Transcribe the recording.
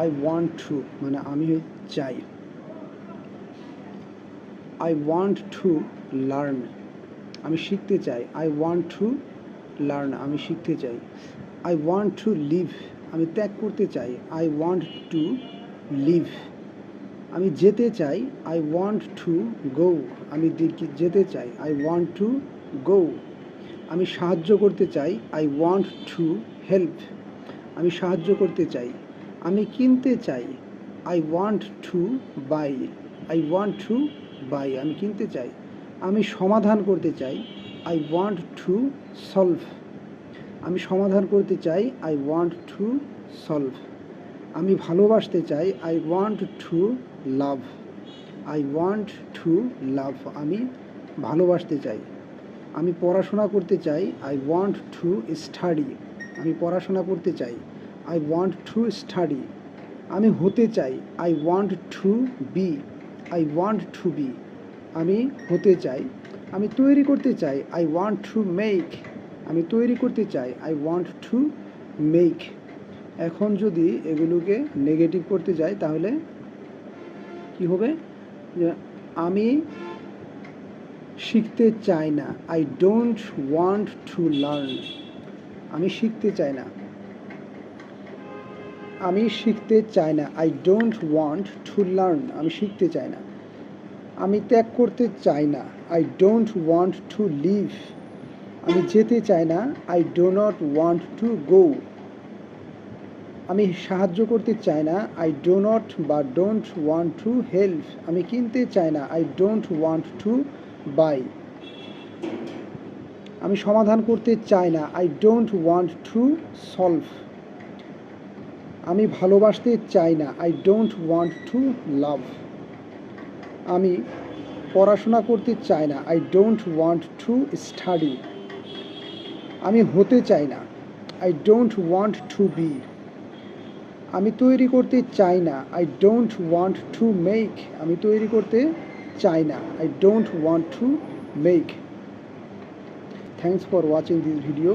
I want two মানে আমি চাই। আই ওয়ান্ট টু লার্ন আমি শিখতে চাই। আই ওয়ান্ট টু লার্ন আমি শিখতে চাই। আই ওয়ান্ট টু লিভ আমি ত্যাগ করতে চাই। আই ওয়ান্ট টু লিভ আমি যেতে চাই। আই ওয়ান্ট টু গো আমি যেতে চাই। আই ওয়ান্ট টু গো আমি সাহায্য করতে চাই। আই ওয়ান্ট টু হেল্প আমি সাহায্য করতে চাই। আমি কিনতে চাই। I want to buy I want to buy আমি কিনতে চাই। আমি সমাধান করতে চাই। আই ওয়ান্ট টু সলভ আমি সমাধান করতে চাই। আই ওয়ান্ট টু সলভ আমি ভালোবাসতে চাই। I want to love I want to love আমি ভালোবাসতে চাই। আমি পড়াশোনা করতে চাই। আই ওয়ান্ট টু স্টাডি আমি পড়াশোনা করতে চাই। আই ওয়ান্ট টু স্টাডি আমি হতে চাই। I want to be I want to be আমি হতে চাই। আমি তৈরি করতে চাই। আই ওয়ান্ট টু মেক আমি তৈরি করতে চাই। আই ওয়ান্ট টু মেক এখন যদি এগুলোকে নেগেটিভ করতে যাই, তাহলে কি হবে? আমি শিখতে চাই না। I don't want to learn আমি শিখতে চাই না। আমি শিখতে চাই না। I don't want to learn আমি শিখতে চাই না। আমি ত্যাগ করতে চাই না। I don't want to leave আমি যেতে চাই না। I do not want to go আমি সাহায্য করতে চাই না। আই ডো নট বা ডোন্ট ওয়ান্ট টু হেল্প আমি কিনতে চাই না। I don't want to buy আমি সমাধান করতে চাই না। I don't want to solve আমি ভালোবাসতে চাই না। I don't want to love আমি পড়াশোনা করতে চাই না। I don't want to study আমি হতে চাই না। I don't want to be আমি তৈরি করতে চাই না। I don't want to make আমি তৈরি করতে চাই না। I don't want to make thanks for watching this video